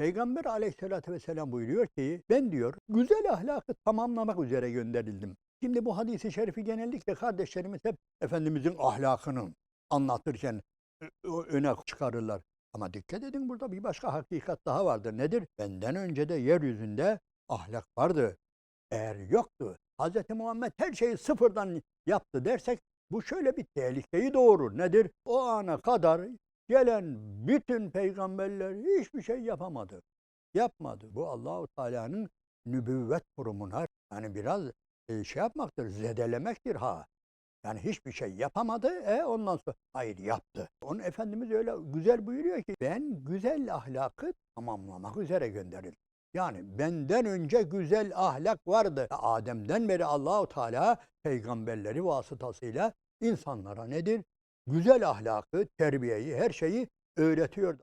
Peygamber aleyhissalatü vesselam buyuruyor ki ben diyor güzel ahlakı tamamlamak üzere gönderildim. Şimdi bu hadisi şerifi genellikle kardeşlerimiz hep Efendimizin ahlakını anlatırken öne çıkarırlar. Ama dikkat edin burada bir başka hakikat daha vardır. Nedir? Benden önce de yeryüzünde ahlak vardı. Eğer yoktu, Hz. Muhammed her şeyi sıfırdan yaptı dersek bu şöyle bir tehlikeyi doğurur. Nedir? O ana kadar gelen bütün peygamberler hiçbir şey yapamadı. Yapmadı. Bu Allahu Teala'nın nübüvvet kurumuna yani biraz e, şey yapmaktır, zedelemektir ha. Yani hiçbir şey yapamadı. E ondan sonra hayır yaptı. Onun Efendimiz öyle güzel buyuruyor ki ben güzel ahlakı tamamlamak üzere gönderildim. Yani benden önce güzel ahlak vardı. Adem'den beri Allahu Teala peygamberleri vasıtasıyla insanlara nedir? Güzel ahlakı, terbiyeyi, her şeyi öğretiyordu.